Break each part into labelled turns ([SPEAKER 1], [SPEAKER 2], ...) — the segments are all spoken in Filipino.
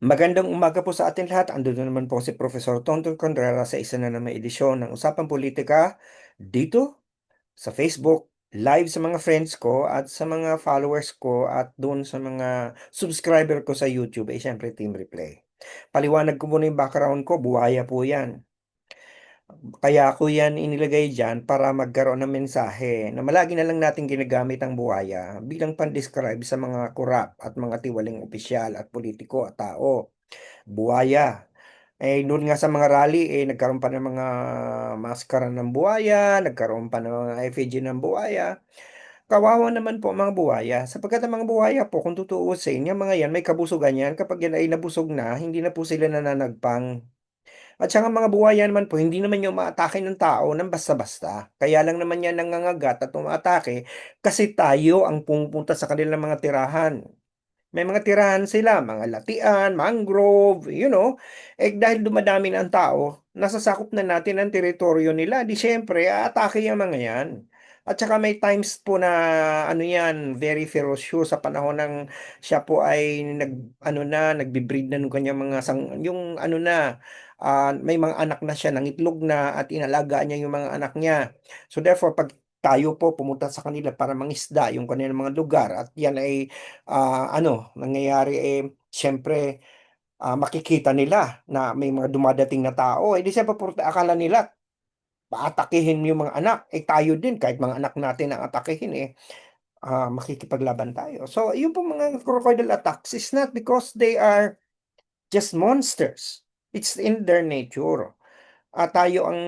[SPEAKER 1] Magandang umaga po sa atin lahat. Andito naman po si Professor Tonton Contreras sa isa na naman edisyon ng Usapang Politika dito sa Facebook, live sa mga friends ko at sa mga followers ko at doon sa mga subscriber ko sa YouTube, eh syempre Team Replay. Paliwanag ko muna yung background ko, buhaya po yan. Kaya ko yan inilagay dyan para magkaroon ng mensahe na malagi na lang natin ginagamit ang buhaya bilang pan-describe sa mga kurap at mga tiwaling opisyal at politiko at tao. Buhaya. Eh, doon nga sa mga rally, eh, nagkaroon pa ng mga maskara ng buhaya, nagkaroon pa ng mga effigy ng buhaya. Kawawa naman po mga buhaya, sapagkat ang mga buhaya po, kung tutuusin, yung mga yan, may kabusugan yan, kapag yan ay nabusog na, hindi na po sila nananagpang. At saka mga buhaya naman po, hindi naman yung maatake ng tao ng basta-basta. Kaya lang naman yan nangangagat at umatake kasi tayo ang pumupunta sa kanilang mga tirahan. May mga tirahan sila, mga latian, mangrove, you know. Eh dahil dumadami na ang tao, nasasakop na natin ang teritoryo nila. Di syempre, aatake yung mga yan. At saka may times po na ano yan, very ferocious sa panahon ng siya po ay nag ano na, nagbi-breed na ng kanyang mga sang yung ano na uh, may mga anak na siya, nangitlog na at inalaga niya yung mga anak niya. So therefore, pag tayo po pumunta sa kanila para mangisda yung kanilang mga lugar at yan ay uh, ano, nangyayari eh, syempre uh, makikita nila na may mga dumadating na tao, eh di siyempre akala nila paatakihin yung mga anak, eh tayo din, kahit mga anak natin ang atakihin eh, uh, makikipaglaban tayo. So, yung po mga crocodile attacks is not because they are just monsters. It's in their nature. At tayo ang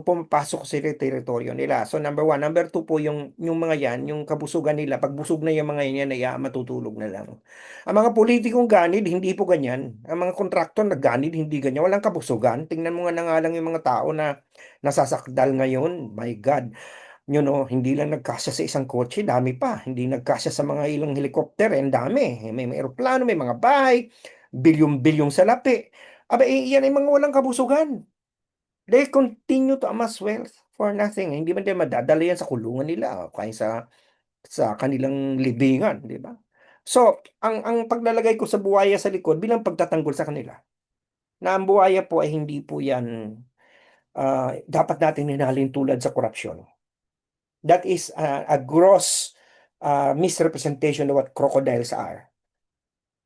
[SPEAKER 1] pumapasok sa teritoryo nila. So number one. Number two po yung, yung mga yan, yung kabusugan nila. Pag busog na yung mga yan, ay matutulog na lang. Ang mga politikong ganid, hindi po ganyan. Ang mga kontraktor na ganid, hindi ganyan. Walang kabusugan. Tingnan mo nga na nga lang yung mga tao na nasasakdal ngayon. My God. You know, hindi lang nagkasya sa isang kotse, dami pa. Hindi nagkasya sa mga ilang helikopter, ang dami. May, may aeroplano, may mga bahay, bilyong-bilyong salapi. Aba, eh, yan ay mga walang kabusugan. They continue to amass wealth for nothing. Hindi man din madadala yan sa kulungan nila o kaya sa sa kanilang libingan, di ba? So, ang ang paglalagay ko sa buhaya sa likod bilang pagtatanggol sa kanila. Na ang buhaya po ay hindi po yan uh, dapat natin hinalin tulad sa korupsyon. That is uh, a gross uh, misrepresentation of what crocodiles are.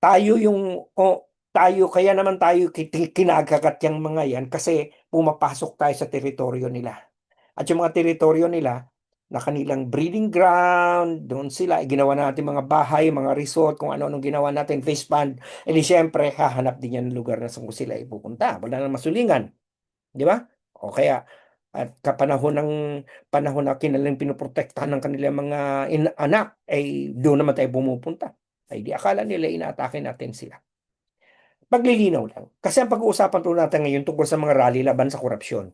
[SPEAKER 1] Tayo yung oh, tayo, kaya naman tayo kinagagat yung mga yan kasi pumapasok tayo sa teritoryo nila. At yung mga teritoryo nila, na kanilang breeding ground, doon sila, ginawa natin mga bahay, mga resort, kung ano-anong ginawa natin, face fund, eh di syempre, hahanap din yan ng lugar na saan sila ipupunta. Wala nang masulingan. Di ba? O kaya, at kapanahon ng panahon na kinalang pinoprotektahan ng kanilang mga in- anak, ay doon naman tayo pumupunta. Ay di akala nila inaatake natin sila. Paglilinaw lang. Kasi ang pag-uusapan po natin ngayon tungkol sa mga rally laban sa korupsyon.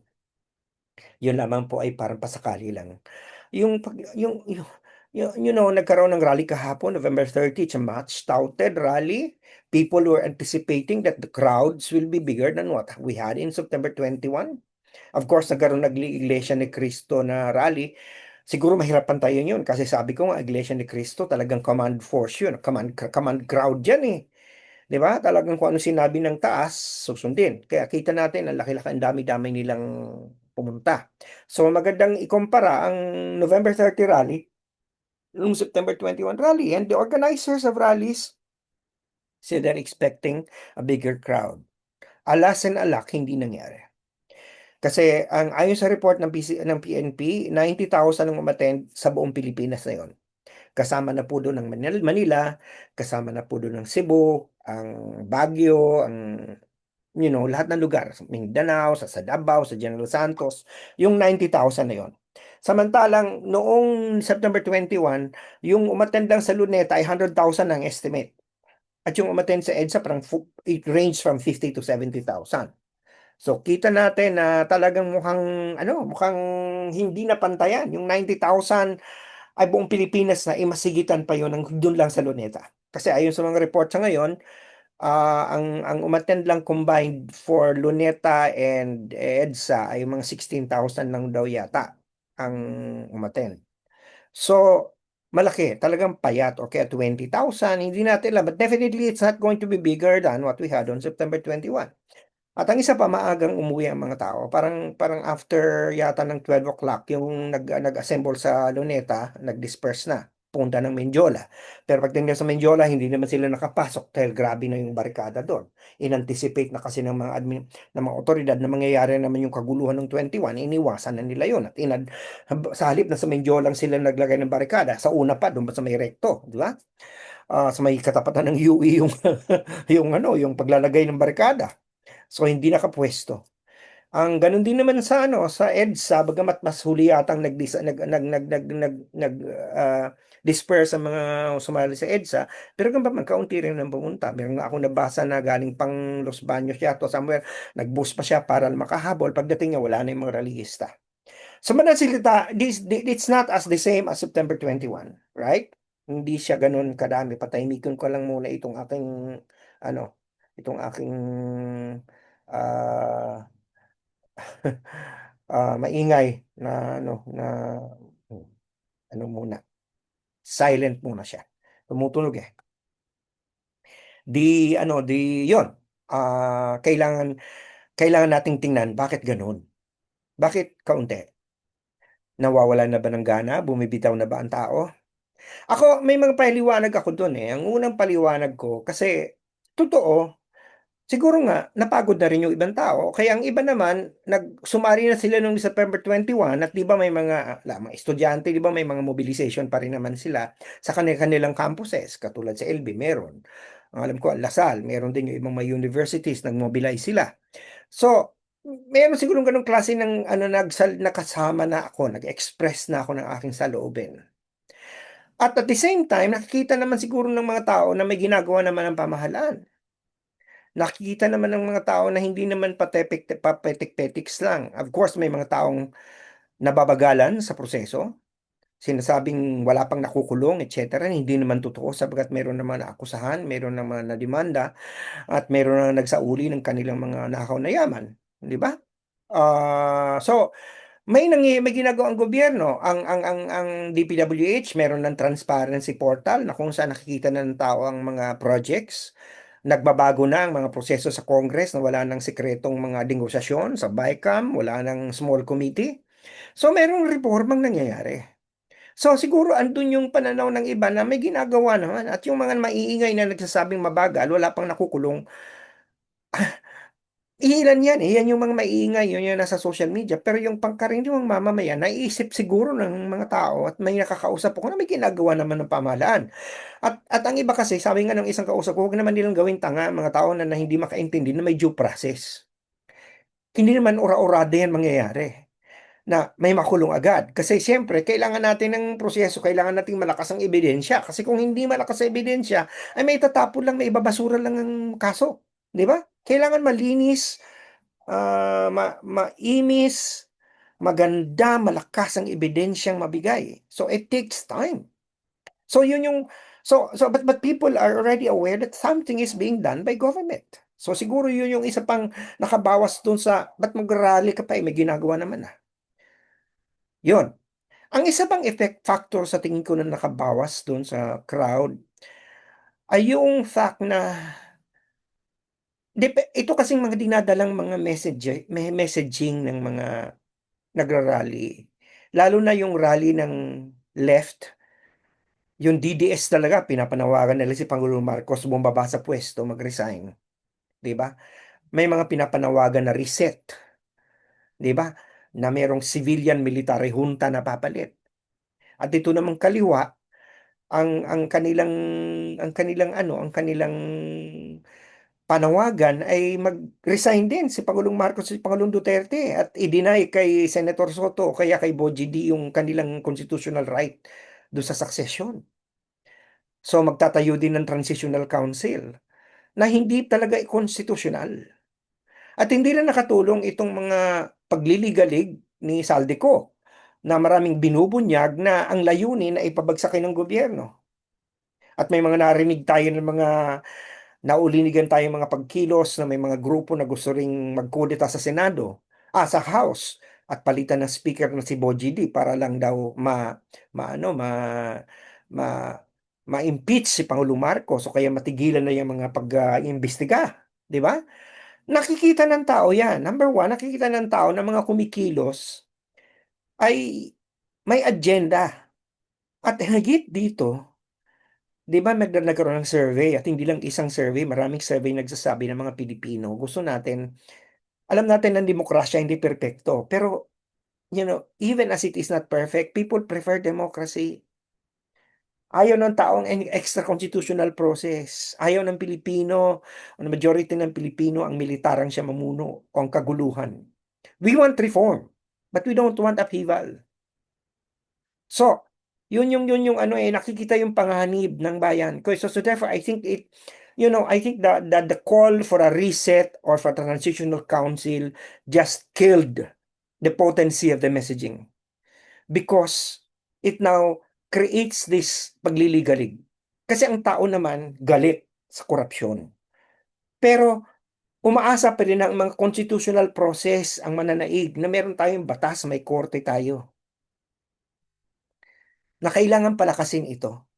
[SPEAKER 1] Yun lamang po ay parang pasakali lang. Yung, yung, yung, yung you know, nagkaroon ng rally kahapon, November 30, it's a much touted rally. People were anticipating that the crowds will be bigger than what we had in September 21. Of course, nagkaroon ng Iglesia ni Cristo na rally. Siguro mahirapan tayo yun kasi sabi ko nga, Iglesia ni Cristo talagang command force yun. Command, command crowd yan eh. 'Di ba? Talagang kung ano sinabi ng taas, susundin. Kaya kita natin ang laki-laki, ang dami-dami nilang pumunta. So magandang ikumpara ang November 30 rally noong September 21 rally and the organizers of rallies said they're expecting a bigger crowd. Alas and alak, hindi nangyari. Kasi ang ayon sa report ng, PC, ng PNP, 90,000 ang umattend sa buong Pilipinas na yon. Kasama na po doon ang Manila, kasama na po doon ang Cebu, ang Baguio, ang you know, lahat ng lugar, sa Mindanao, sa, sa Davao, sa General Santos, yung 90,000 na yon. Samantalang noong September 21, yung umattend sa Luneta ay 100,000 ang estimate. At yung umattend sa EDSA parang it range from 50 to 70,000. So kita natin na talagang mukhang ano, mukhang hindi na pantayan. Yung 90,000 ay buong Pilipinas na imasigitan pa yon ng doon lang sa Luneta. Kasi ayon sa mga report sa ngayon, uh, ang ang umattend lang combined for Luneta and EDSA ay mga 16,000 lang daw yata ang umattend. So, malaki, talagang payat o kaya 20,000, hindi natin alam. But definitely, it's not going to be bigger than what we had on September 21. At ang isa pa, maagang umuwi ang mga tao. Parang, parang after yata ng 12 o'clock, yung nag, nag-assemble sa Luneta, nag-disperse na, punta ng Menjola. Pero pagdating sa Menjola, hindi naman sila nakapasok dahil grabe na yung barikada doon. In-anticipate na kasi ng mga admin, ng mga otoridad na mangyayari naman yung kaguluhan ng 21, iniwasan na nila yun. At inad, sa halip na sa Menjola sila naglagay ng barikada, sa una pa, doon sa may recto, di ba? Uh, sa may katapatan ng UE yung, yung, ano, yung paglalagay ng barikada. So hindi nakapwesto. Ang ganun din naman sa ano sa EDSA bagamat mas huli yatang nag nag nag nag nag nag, nag uh, disperse ang mga sumali sa EDSA pero kung pa kaunti rin nang pumunta. Meron akong nabasa na galing pang Los Baños yata somewhere nag-boost pa siya para makahabol. Pagdating niya wala na yung mga relihista so manasilita this it's not as the same as September 21 right? Hindi siya ganun kadami. Patahimikin ko lang muna itong aking ano itong aking uh, uh, maingay na ano na ano muna silent muna siya. Tumutunog eh. Di ano di yon uh, kailangan kailangan nating tingnan bakit ganun? Bakit kaunti? Nawawala na ba ng gana? Bumibitaw na ba ang tao? Ako may mga paliwanag ako doon eh. Ang unang paliwanag ko kasi totoo Siguro nga, napagod na rin yung ibang tao. Kaya ang iba naman, nagsumari na sila noong September 21 at di ba may mga, la, mga estudyante, di ba may mga mobilization pa rin naman sila sa kanilang campuses. Katulad sa LB, meron. Ang alam ko, Lasal, meron din yung ibang mga universities, nag-mobilize sila. So, meron siguro ganong klase ng ano, nagsal, nakasama na ako, nag-express na ako ng aking saloobin. At at the same time, nakikita naman siguro ng mga tao na may ginagawa naman ang pamahalaan nakikita naman ng mga tao na hindi naman papetik-petiks lang. Of course, may mga taong nababagalan sa proseso, sinasabing wala pang nakukulong, etc. Hindi naman totoo sapagkat meron naman naakusahan, meron naman na demanda, at meron na nagsauli ng kanilang mga nakaw na yaman. Di ba? Uh, so, may nang may ginagawa ang gobyerno. Ang ang ang ang DPWH meron ng transparency portal na kung saan nakikita na ng tao ang mga projects Nagbabago na ang mga proseso sa Congress na wala ng sikretong mga negosasyon sa BICAM, wala ng small committee. So merong reformang nangyayari. So siguro andun yung pananaw ng iba na may ginagawa naman at yung mga maiingay na nagsasabing mabagal, wala pang nakukulong. Ilan yan eh, yan yung mga maiingay, yun yung nasa social media. Pero yung pangkaraniwang mamamayan, naiisip siguro ng mga tao at may nakakausap ko na may ginagawa naman ng pamahalaan. At, at ang iba kasi, sabi nga ng isang kausap ko, huwag naman nilang gawin tanga mga tao na, na hindi makaintindi na may due process. Hindi naman ora-orada yan mangyayari na may makulong agad. Kasi siyempre, kailangan natin ng proseso, kailangan nating malakas ang ebidensya. Kasi kung hindi malakas ang ebidensya, ay may tatapon lang, may ibabasura lang ang kaso. Di ba? Kailangan malinis, uh, ma maimis, maganda, malakas ang ebidensyang mabigay. So it takes time. So yun yung so so but but people are already aware that something is being done by government. So siguro yun yung isa pang nakabawas dun sa ba't mag-rally ka pa eh, may ginagawa naman ah. Yun. Ang isa pang effect factor sa tingin ko na nakabawas dun sa crowd ay yung fact na ito kasing mga dinadalang mga message may messaging ng mga nagra-rally, lalo na yung rally ng left, yung DDS talaga pinapanawagan nila si Pangulong Marcos bumaba sa pwesto, mag-resign. ba? May mga pinapanawagan na reset. ba? Na merong civilian military junta na papalit. At ito namang kaliwa ang ang kanilang ang kanilang ano, ang kanilang panawagan ay mag-resign din si Pangulong Marcos at si Pangulong Duterte at i-deny kay Senator Soto kaya kay Boji D yung kanilang constitutional right do sa succession. So magtatayo din ng Transitional Council na hindi talaga constitutional. At hindi lang nakatulong itong mga pagliligalig ni Saldico na maraming binubunyag na ang layunin na ipabagsakin ng gobyerno. At may mga narinig tayo ng mga naulinigan tayong mga pagkilos na may mga grupo na gusto ring magkudeta sa Senado, ah, sa House, at palitan ng speaker na si Boji D para lang daw ma, ma ano, ma, ma ma-impeach si Pangulong Marcos o kaya matigilan na yung mga pag-iimbestiga, di ba? Nakikita ng tao yan. Number one, nakikita ng tao na mga kumikilos ay may agenda. At higit dito, di ba nag nagkaroon ng survey at hindi lang isang survey, maraming survey nagsasabi ng mga Pilipino. Gusto natin, alam natin ng demokrasya hindi perpekto, pero you know, even as it is not perfect, people prefer democracy. Ayaw ng taong any extra constitutional process. Ayaw ng Pilipino, o ng majority ng Pilipino ang militar ang siya mamuno o ang kaguluhan. We want reform, but we don't want upheaval. So, yun yung yun yung ano eh nakikita yung panganib ng bayan. So, so therefore I think it you know, I think that the, the call for a reset or for transitional council just killed the potency of the messaging because it now creates this pagliligalig. Kasi ang tao naman galit sa korupsyon. Pero umaasa pa rin ang mga constitutional process ang mananaig na meron tayong batas, may korte tayo. Na kailangan palakasin ito.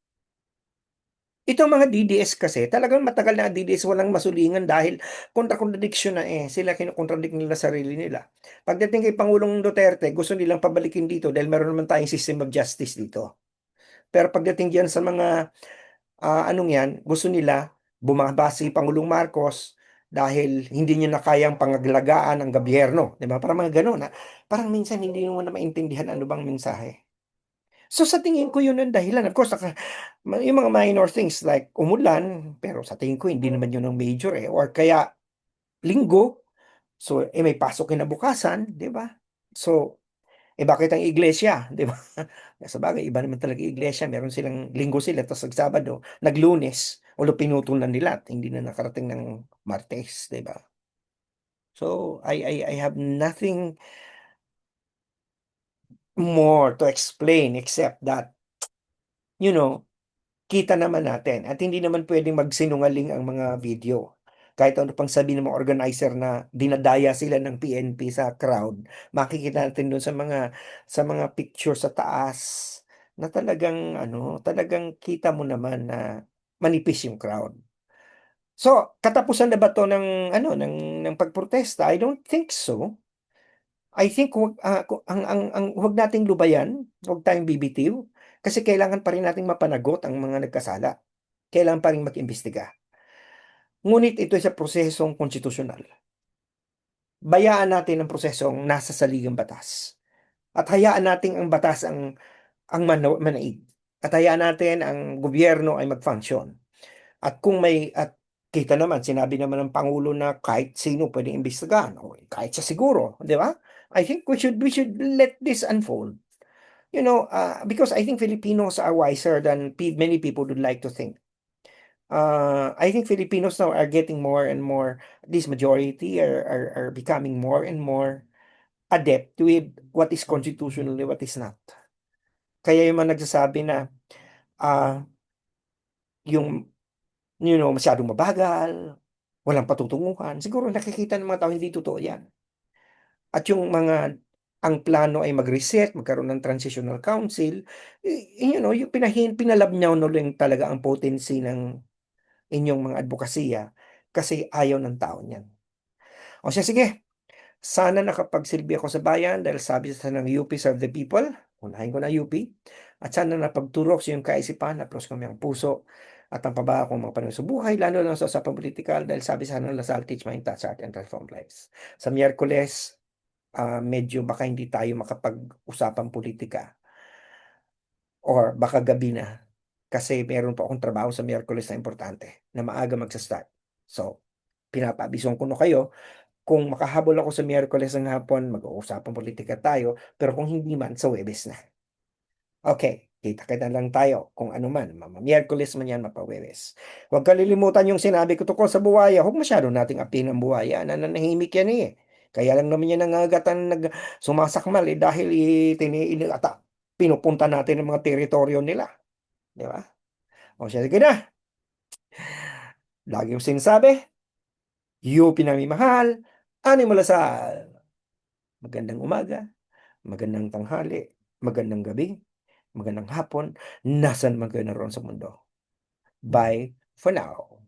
[SPEAKER 1] Itong mga DDS kasi, talagang matagal na DDS walang masulingan dahil kontra-contradiction na eh. Sila kinukontradict nila sarili nila. Pagdating kay Pangulong Duterte, gusto nilang pabalikin dito dahil meron naman tayong system of justice dito. Pero pagdating diyan sa mga uh, anong yan, gusto nila bumaba si Pangulong Marcos dahil hindi niya na kayang pangaglagaan ang gobyerno. Di ba? Parang mga gano'n. Na, parang minsan hindi mo na maintindihan ano bang mensahe. So sa tingin ko yun ang dahilan. Of course, yung mga minor things like umulan, pero sa tingin ko hindi naman yun ang major eh. Or kaya linggo, so eh, may pasok kinabukasan, di ba? So, eh bakit ang iglesia, di ba? Sa bagay, iba naman talaga iglesia. Meron silang linggo sila, tapos sa Sabado, naglunes, ulo pinutol na nila at hindi na nakarating ng Martes, di ba? So, I, I, I have nothing more to explain except that, you know, kita naman natin at hindi naman pwedeng magsinungaling ang mga video. Kahit ano pang sabi ng mga organizer na dinadaya sila ng PNP sa crowd, makikita natin doon sa mga sa mga picture sa taas na talagang ano, talagang kita mo naman na manipis yung crowd. So, katapusan na ba to ng ano ng ng pagprotesta? I don't think so. I think uh, ang, ang, ang, wag nating lubayan, wag tayong bibitiw, kasi kailangan pa rin nating mapanagot ang mga nagkasala. Kailangan pa rin mag-imbestiga. Ngunit ito ay sa prosesong konstitusyonal. Bayaan natin ang prosesong nasa saligang batas. At hayaan natin ang batas ang, ang manaig. At hayaan natin ang gobyerno ay mag-function. At kung may, at kita naman, sinabi naman ng Pangulo na kahit sino pwedeng imbestigahan. O kahit sa siguro, di ba? I think we should we should let this unfold. You know, uh, because I think Filipinos are wiser than many people would like to think. Uh, I think Filipinos now are getting more and more, this majority are, are, are becoming more and more adept with what is constitutional and what is not. Kaya yung mga nagsasabi na uh, yung you know, masyadong mabagal, walang patutunguhan, siguro nakikita ng mga tao hindi totoo yan. At yung mga ang plano ay mag-reset, magkaroon ng transitional council, you know, yung pinahin, pinalabnyaw no lang talaga ang potency ng inyong mga advokasya kasi ayaw ng tao niyan. O siya, sige, sana nakapagsilbi ako sa bayan dahil sabi sa ng UP serve the people, unahin ko na UP, at sana napagturok sa iyong kaisipan, napros kami ang puso, at ang pababa kong mga panahon sa buhay, lalo na sa usapang politikal, dahil sabi sa ng Lasal, teach mind, touch, art, and transform lives. Sa Miyerkules, uh, medyo baka hindi tayo makapag-usapang politika. Or baka gabi na. Kasi meron po akong trabaho sa Miyerkules na importante na maaga magsa-start. So, pinapabison ko na kayo kung makahabol ako sa Miyerkules ng hapon, mag-uusapang politika tayo, pero kung hindi man, sa Webes na. Okay, kita-kita lang tayo kung ano man, Miyerkules man yan, mapawebes. Huwag kalilimutan yung sinabi ko tungkol sa buwaya, huwag masyado nating apin ang buwaya, nananahimik yan eh. Kaya lang naman yan nangagatan nag sumasakmal eh dahil itiniin at pinupunta natin ang mga teritoryo nila. Di ba? O siya, sige na. Lagi yung sinasabi, you pinamimahal, ani mo sa magandang umaga, magandang tanghali, magandang gabi. magandang hapon, nasaan man kayo naroon sa mundo. Bye for now.